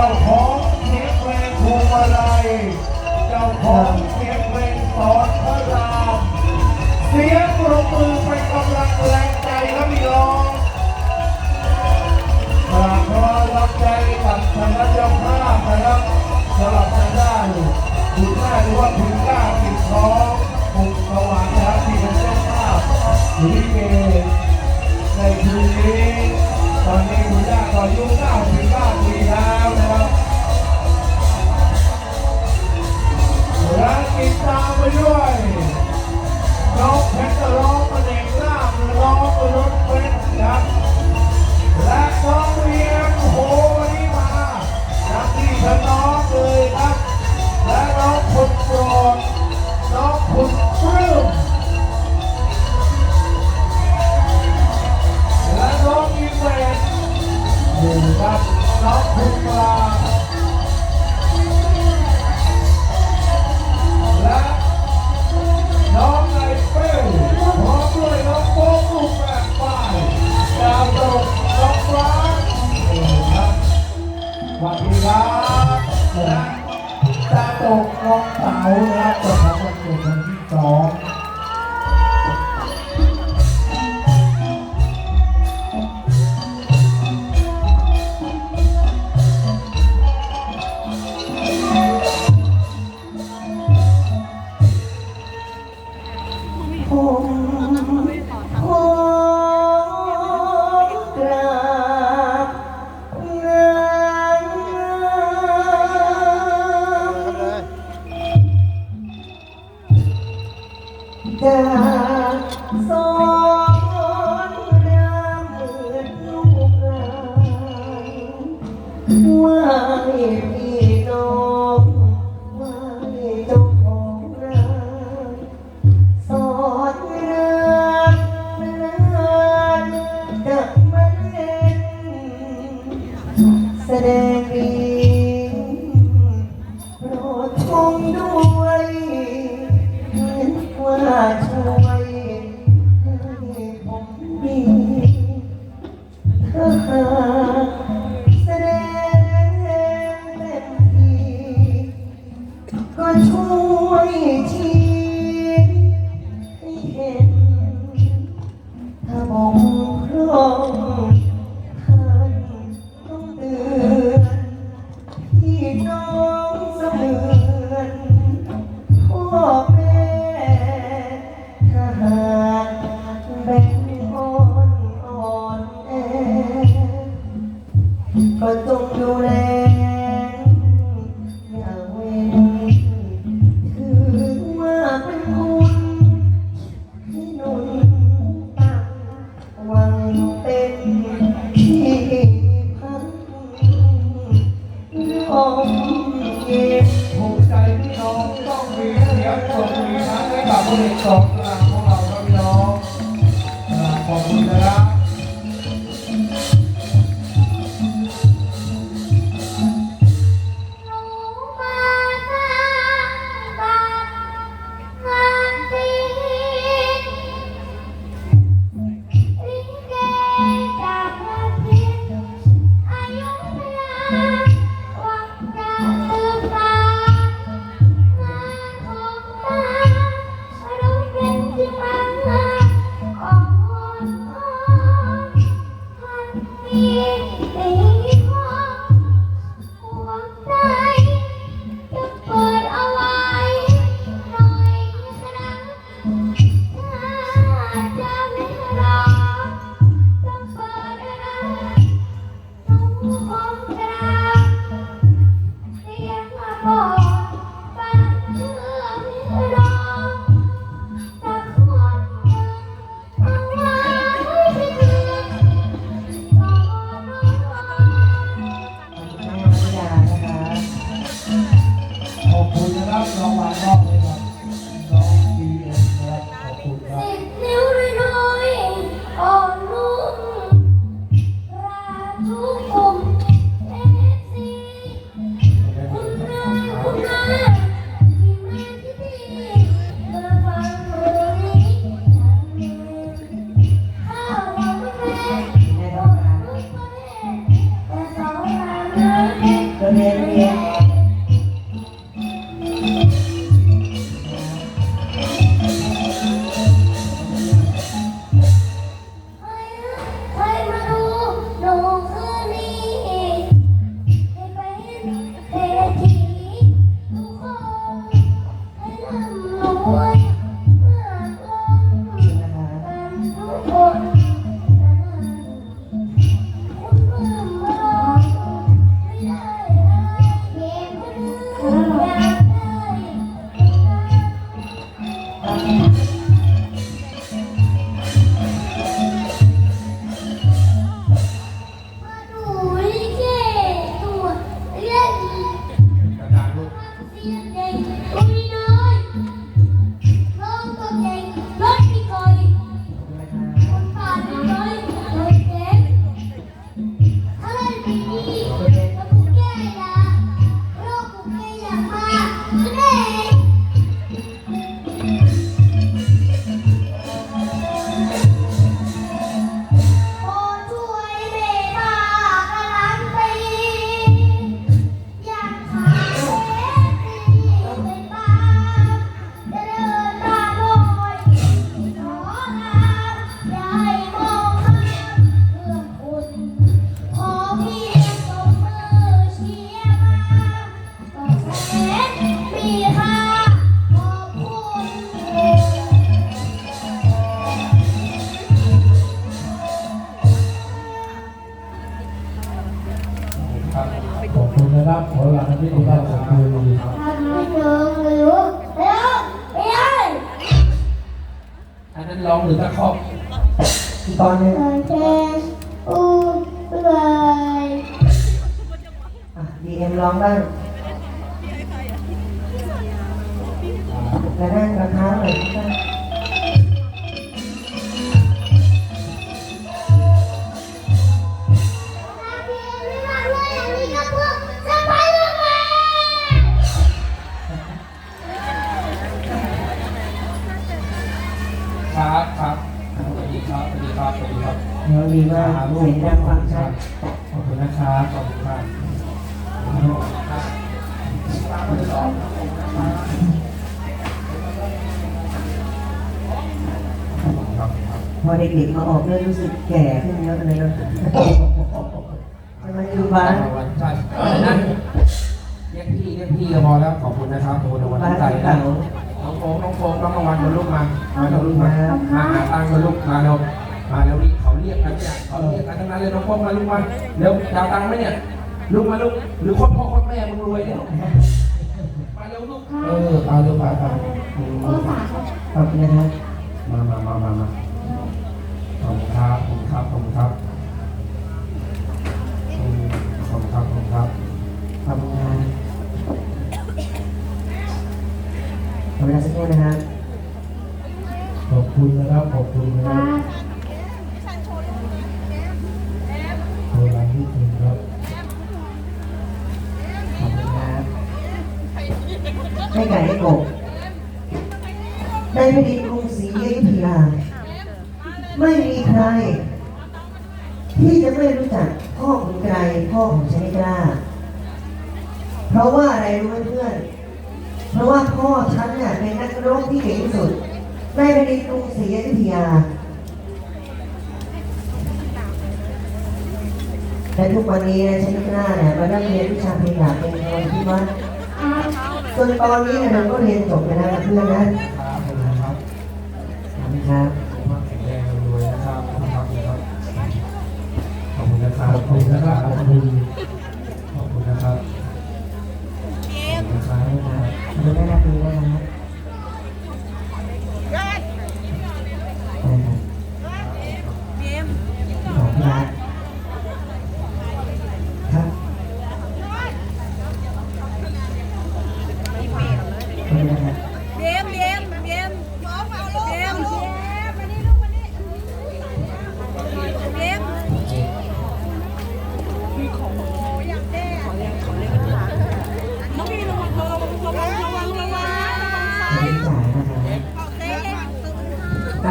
จ้าของเสียงเพลงพวมิใจเจ้าของเสียงเพลงสอนพระรามเสียงรบมือเป็นกำลังแรงใจครับพี่น้องฝากรอรับใจกับคณะเจ้าภาพนะครับสำหรับทางด้านคุณแม่หรือว่าคุณก้าติดท้องปุกสว่างนะครับที่เป็นเจ้าภาพหรือเกในคืนนี้ตอนนี้คุณย่าก็อายุ99ปีแล้ว และติดตามไปด้วยน้องเพชรร้องประเด็นหน้าร้องรถเพชร ท้าหน่อยครับครับครับสวัสดีครับสวัสดีครับสวัสดีครับเดี๋ยวดีมากเสียงดังฟังชัดขอบคุณนะครับขอบคุณครับครับ อเด็กๆมาออกเรื่องรู้สึกแก่ขึ้นเยอะเลยเนาะทำไมดูบ้านใช่นั้นเรียกพี่เรียกพี่ก็พอแล้วขอบคุณนะครับขอบคุณวันบ้านใจเก่านะน้องโฟงน้องโฟงน้องรางวัลมาลูกมา มาเร็วลูกมา มาหาตังค์มาลูกมาเร็วมาเร็วนี่เขาเรียกกันเนี่ยเขาเรียกกันทั้งนั้นเลยน้องโฟงมาลูกมาเร็วจะเอาตังค์ไหมเนี่ยลูกมาลูกหรือคนพ่อคนแม่มึงรวยเนี่ยมาเร็วลูกเออไปเร็วไปไปอืมขอบคุณนะครับมามามามามาขอบ คุณครับขอบคุณครับขอบคุณครับอืมขอบคุณครับขอบคุณครับขอบคุณครับขอเวลาสักครู่นะครับขอบคุณนะครับขอบคุณนะครับโบราณที่จริงครับขอบคุณครับให้ไก่ให้กบได้ไม่ดีกรุงศรีอยุธยา ไม่มีใคร ที่จะไม่รู้จักพ่อของไกรพ่อของชนิดราเพราะว่าอะไรรู้ไหมเพื่อน เพราะว่าพ่อฉันเนี่ยเป็นนักรบที่เก่งที่สุดในแผ่นดินกรุงศรีอยุธยา และทุกวันนี้นะชนิดราเนี่ยมาได้เรียนวิชาเพลงหลักเป็นคนที่วัดส่วนตอนนี้เนี่ยเราก็เรียนจบไปแล้วนะเพื่อนนะครับขอบคุณครับ ขอบคุณนะครับขอบคุณนะครับขอบคุณ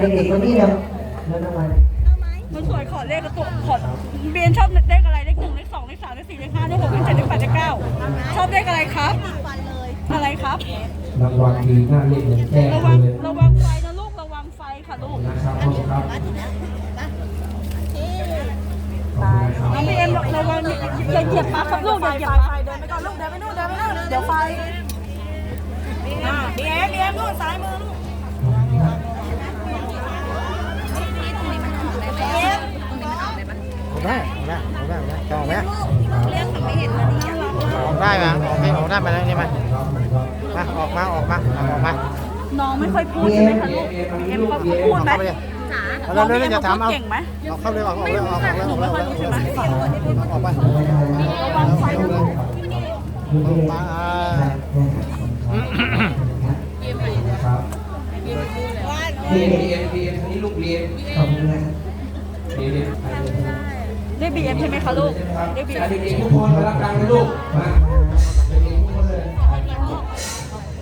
เด็กๆวันนี้เราเรารางวัลมันสวยขอเลขกระตุกขอเบียนชอบเลขอะไรเลขหนึ่งเลขสองเลขสามเลขสี่เลขห้าเลขหกเลขเจ็ดเลขแปดเลขเก้าชอบเลขอะไรครับอะไรครับรางวัลดีหน้าเรียกเหมือนแก้ระวังเลยระวังไฟนะลูกระวังไฟค่ะลูกนะครับขอบคุณครับขอบคุณนะครับน้องบีเอ็มระวังอย่าเหยียบปลั๊กครับลูกอย่าเหยียบปลั๊กเดินไปก่อนลูกเดินไปนู่นเดินไปนู่นเดี๋ยวไฟอ่าบีเอ็มบีเอ็มนู่นซ้ายมือลูก ได้ออกได้ออกได้ออกได้จะออกไหมเรียกไม่เห็นเลยนี่ออกได้มาออกให้ออกได้มาแล้วนี่มาครับครับมาออกมาออกมาออกมาน้องไม่ค่อยพูดใช่ไหมคะลูกเอ็มเขาพูดไหมเข้าไปเลยเอาน้เร็องวบีเร็เอ็วมจะถามเขาเอาเก่งไหมเอาเข้าเลยออกออกเลยออกออกเลยออกเลยออกเลยออกไประวังไฟนะลูกดูที่มาครับเด็กเรียนเรียนอันนี้ลูกเรียนๆขอบคุณนะครับเรียนเรียน เรียกบีเอ็มใช่ไหมคะลูก เรียกบีเอ็มเด็กๆทุกคนมารับตังค์นะลูกมาเด็กๆทุกคนเลย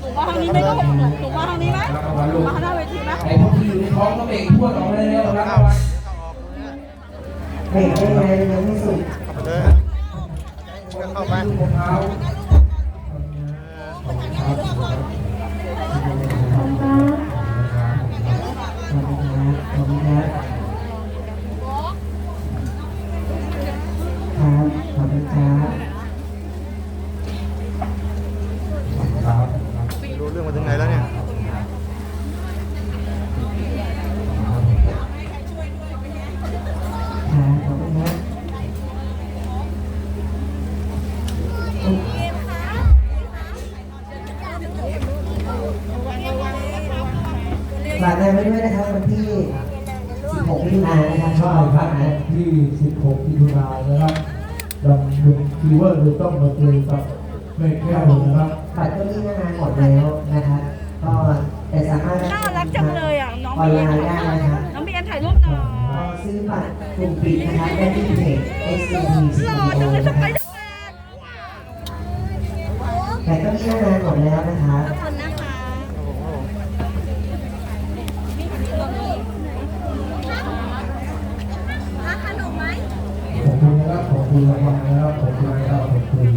หนูมาทางนี้ไหมลูกหนูหนูมาทางนี้ไหมรับรางวัลลูกมาข้างหน้าเวทีไหมไอ้พวกที่อยู่ในท้องก็เบ่งทั่วออกมาเลยแล้วรับรางวัลเด็กได้ไงยังไม่สุดเลยเข้าไปลูกมะพร้าวขอบคุณครับขอบคุณครับขอบคุณครับครับ เวอร์จะต้องมาเจอกับแม่แก้วนะครับบัตรเก้าอี้หน้างานหมดแล้วนะครับก็แต่สามารถน่ารักจังเลยอะน้องออนเบีไลยนน์ได้นะครับน้องเบียนถ่ายรูปหน่อยก็ซื้อบัตรกลุ่มปิดนะครับได้ที่เพจ SCP หล่อจังเลยสไปเดอร์แมนแต่เก้าอี้หน้างานหมดแล้วนะครับ ขอบคุณนะคะ ขอบคุณนะครับขอบคุณรางวัลนะครับขอบคุณนะครับขอบคุณ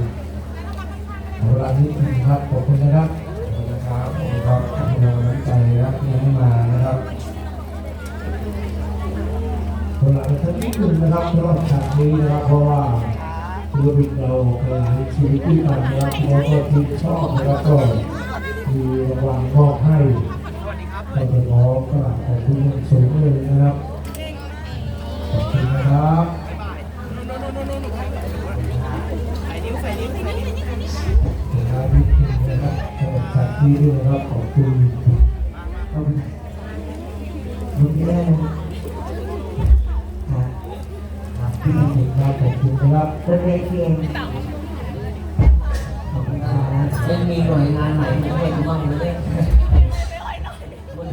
ขอบคุณที่ทีครับขอบคุณนะครับขอบคุณนะครับขอบคุณครับขอบคุณน้ำใจนะครับที่ให้มานะครับเวลาเป็นสักนิ ดหนึงนะครับสำหรับฉากนี้นะครับเพราะว่าศิลปินเราเคยชีวิตที่กันนะครับแล้วก็ที่ชอบนะครับก็มีรางวัลมอบให้ให้ไปน้องก็ขอบคุณอย่สูงเลยนะครับขอบคุณนะครับนะครับพี่พิมนะครับขอบคุณ บดนตรีเพลงขอบคุณครับยังมีหน่วยงานไหนที่ไม่ถูกต้องเลย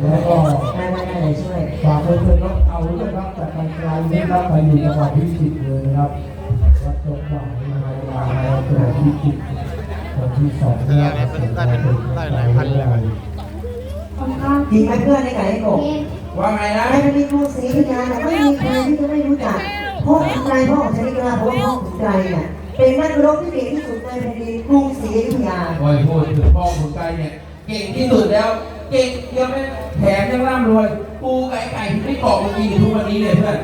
แล้วก็ได้ได้ได้เลยช่วยฝากเพื่อนๆรับเอาด้วยครับจากการไกลนะครับไปอยู่จังหวัดพิจิตรเลยนะครับวัดจงหวังนะครับลาแล้วจังหวัดพิจิตรวันที่สองนะครับได้หลายพันเลยจริงไหมเพื่อนในไก่กบว่าไงนะในคดีกรุงศรีอยุธยาเนี่ยไม่มีใครที่จะไม่รู้จัก พ่อขุนไกรพ่อของชนิกาเพราะว่าพ่อขุนไกรเนี่ยเป็นนักรบที่เก่งที่สุดในแผ่นดินกรุงศรีอยุธยาโอ้ยพูดถึงพ่อคุณไก่เนี่ย เก่งที่สุดแล้ว เก่งเยอะไหมแถมยังร่ำรวย ปูไก่ไก่ที่เกาะเมื่อกี้อยู่ทุกวันนี้เลยเพื่อน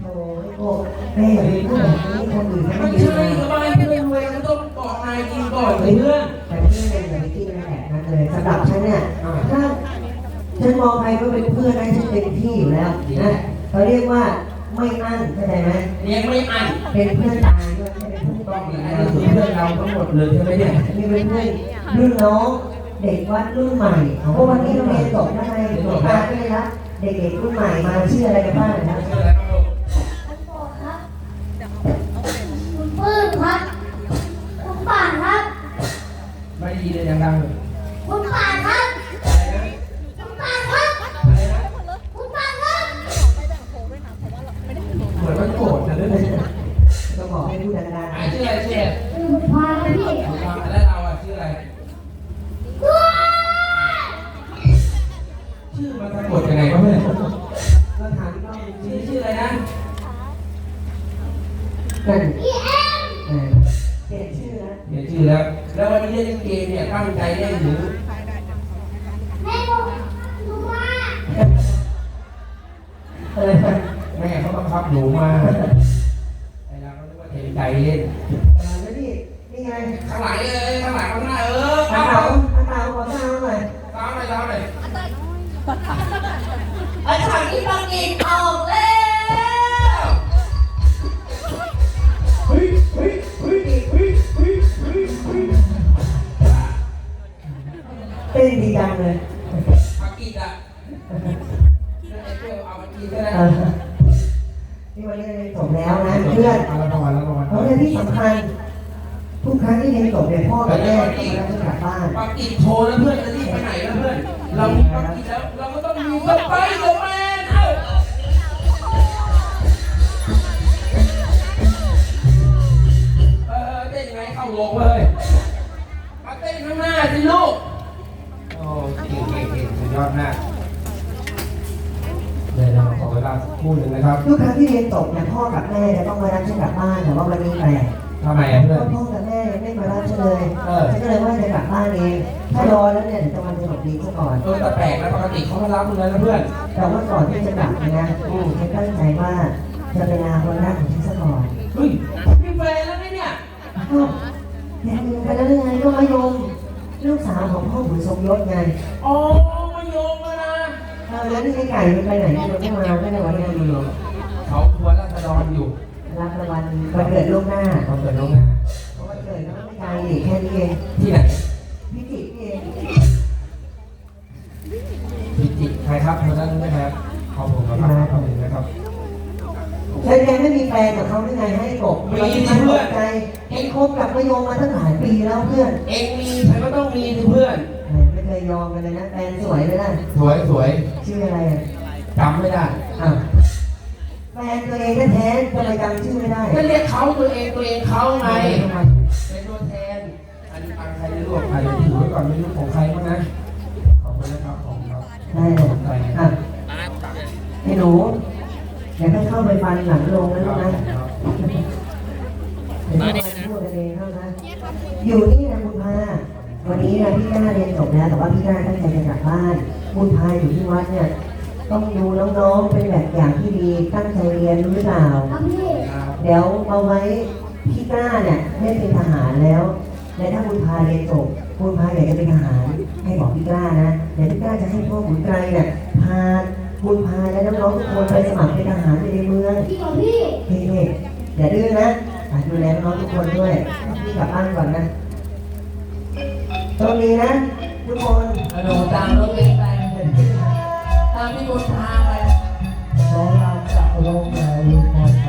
โอ้ยโอ้แม่อย่าไปพูดแบบนี้คนอื่นเขามัไม่นยืใช่นเลยทำไมเพื่อนรวยมันต้องเกาะนายกินก่อนเลยเพื่อนแต่พี่เป็นอย่าไปคิดในแบบนั้นเลยสำหรับฉันเนี่ยถ้าฉันมองใครก็เป็นเพื่อนได้ฉันเป็นพี่อยู่แล้วนะเขาเรียกว่า ไม่อั้นเข้าใจไหมเลี้ยงไม่อั้นเป็นเพื่อนตายด้วยไม่เป็นเพื่อนต้ต้อองงมีมีอะอะไรไรคือเพื่อนเราทั้งหมดเลยใช่ไหมเนี่ยนี่เป็นเพื่อนรุ่นน้องเด็กวัดรุ่นใหม่เพราะวันนี้โรงเรียนจบแล้วไงตาก็เลยรับเด็กๆรุ่นใหม่มาชื่ออะไรกันบ้างนะครับชื่ออะไรบ้างลูกคุณโปรดครับคุณปื้มครับคุณป่านครับไม่ได้ยินเลยดังๆเลย เอ็มเออเปลี่ยนชื่อแล้วเปลี่ยนชื่อแล้ว แล้ววันนี้เล่นเกมเนี่ยตั้งใจเล่นหรือแม่บอกหนูว่าเออแม่เขาบังคับหนูมาไอ้เราก็นึกว่าเห็นใจเล่น กี้ก็ได้นี่วันนี้เรียนจบแล้วนะเพื่อนเอาละประมาณแล้วประมาณเพราะฉะนั้นที่สำคัญทุกครั้งที่เรียนจบเนี่ยพ่อกับแม่ต้องรับฉันกลับบ้านปักกินโชว์แล้วเพื่อนจะรีบไปไหนแล้วเพื่อน เรามีปักกินแล้วเราก็ต้องมีสไปเดอร์แมนเอ้าเออเต้นยังไงเข้าโรงเลยมาเต้นข้างหน้าสิลูก โอ้เก่งเก่งเก่งสุดยอดมาก เดี๋ยวเราขอเวลาสักครู่หนึ่งนะครับทุกครั้งที่เรียนจบเนี่ยพ่อกับแม่จะต้องมารับฉันกลับบ้านแต่ว่าวันนี้แปลกทำไมอะเพเพื่อนราะพ่อกับแม่ยังไม่มารับฉันเลยเออฉันก็เลยว่าจะกลับบ้านเองถ้ารอแล้วเนี่ยเดี๋ยวจะวันจะหลบดีซะก่อนเออแต่แปลกนะปกติเขาไม่รับมึงเลยนะเพื่อนแต่ว่าก่อนที่จะกลับเนี่ยนะฉันตั้งใจว่าจะไปลาคนรักของฉันซะก่อนเฮ้ยมีแฟนแล้วไหมเนี่ยอ้าวอย่างนึงไปแล้วยังไงก็มายมลูกสาวของพ่อขุนทรงยศไงอ๋อ เออแล้วนี่ไอ้ไก่มันไปไหนมันไม่มาไม่ได้วันนี้เขาทัวร์ราษฎรอยู่ รับรางวัลวันเกิดล่วงหน้าเขาเกิดลงหน้าเพราะวันเกิดก็ไม่ไกลแค่นี้เองที่ไหนพิจิตรเองพิจิตรใครครับคนนั้นนะครับขอบผมนะครับขอบคุณนะครับฉันยังไม่มีแฟนกับเขาได้ไงให้กบมีเพื่อนเองคบกับมะยมมาตั้งหลายปีแล้วเพื่อน เองมีฉันก็ต้องมีเพื่อน เคยยอมกันเลยนะแฟนสวยเลยนะสวยสวยชื่ออะไรอะจำไม่ได้อ้าวแฟนตัวเองแท้ๆทำไมจำชื่อไม่ได้ก็เรียกเขาตัวเองตัวเองเขาไงทำไมเป็นตัวแทนอันนี้ตังใครไม่รู้ใครถือไว้ก่อนไม่รู้ของใครบ้างนะขอบคุณนะครับของครับได้เลยอะไอ้หนูอย่าให้เข้าไปฟันหลังลงนะลูกนะเดี๋ยวเราพูดกันเองเท่านั้นอยู่นี่นะคุณพา วันนี้นะพี่ก้าเรียนจบแล้วแต่ว่าพี่ก้าตั้งใจจะกลับบ้านคุณพาอยู่ที่วัดเนี่ย ต้องดูน้องๆเป็นแบบอย่างที่ดีตั้งใจเรียนรู้หรือเปล่า ครับพี่เดี๋ยวเอาไว้พี่กล้าเนี่ยได้เป็นทหารแล้ว และถ้าคุณพาเรียนจบคุณพาอยากจะเป็นทหาร ให้บอกพี่กล้านะเดี๋ยวพี่กล้าจะให้พ่อขุนไกรเนี่ยพาคุณพาและน้องๆทุกคนไปสมัครเป็นทหารอยู่ในเมืองพี่ของพี่เฮ้ยๆอย่าดื้อนะอะดูแลน้องๆทุกคนด้วยพี่กลับบ้านก่อนนะ ตรงนี้นะทุกคนกระโดดตามรถเมล์ไปตามพี่บุญพาไปขอเราจะลงแนวลุงพร